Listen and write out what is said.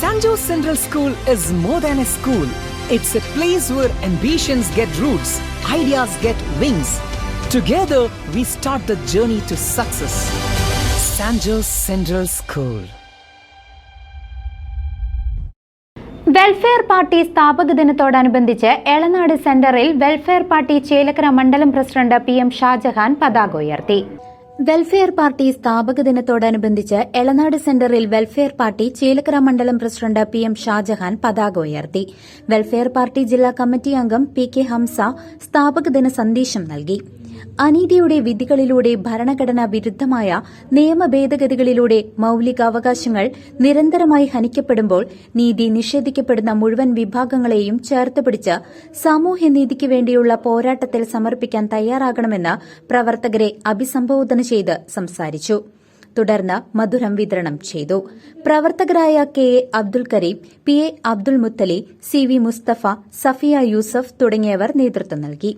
Sanjo Central School is more than a school. It's a place where ambitions get roots, ideas get wings. Together, we start the journey to success. Sanjo Central School. Welfare party സ്ഥാപക ദിനത്തോടനുബന്ധിച്ച് എളനാട് സെന്ററിൽ welfare party Chelakkara മണ്ഡലം president P M Shajahan പതാക ഉയർത്തി welfare party സ്ഥാപക ദിനത്തോടനുബന്ധിച്ച് എളനാട് സെന്ററിൽ welfare party Chelakkara മണ്ഡലം പ്രസിഡന്റ് പി എം ഷാജഹാൻ പതാക ഉയർത്തി. വെൽഫെയർ പാർട്ടി ജില്ലാ കമ്മിറ്റി അംഗം പി കെ ഹംസ സ്ഥാപക ദിന സന്ദേശം നൽകി. അനീതിയുടെ വിധികളിലൂടെ ഭരണഘടനാ വിരുദ്ധമായ നിയമ ഭേദഗതികളിലൂടെ മൌലികാവകാശങ്ങൾ നിരന്തരമായി ഹനിക്കപ്പെടുമ്പോൾ നീതി നിഷേധിക്കപ്പെടുന്ന മുഴുവൻ വിഭാഗങ്ങളെയും ചേർത്ത് പിടിച്ച് സാമൂഹ്യനീതിക്ക് വേണ്ടിയുള്ള പോരാട്ടത്തിൽ സമർപ്പിക്കാൻ തയ്യാറാകണമെന്ന് പ്രവർത്തകരെ അഭിസംബോധന ചെയ്ത് സംസാരിച്ചു. തുടർന്ന് മധുരം വിതരണം ചെയ്തു. പ്രവർത്തകരായ K A Abdul Kareem P A Abdul Muthali C V Musthafa Safiya Yusuf തുടങ്ങിയവർ നേതൃത്വം നൽകി.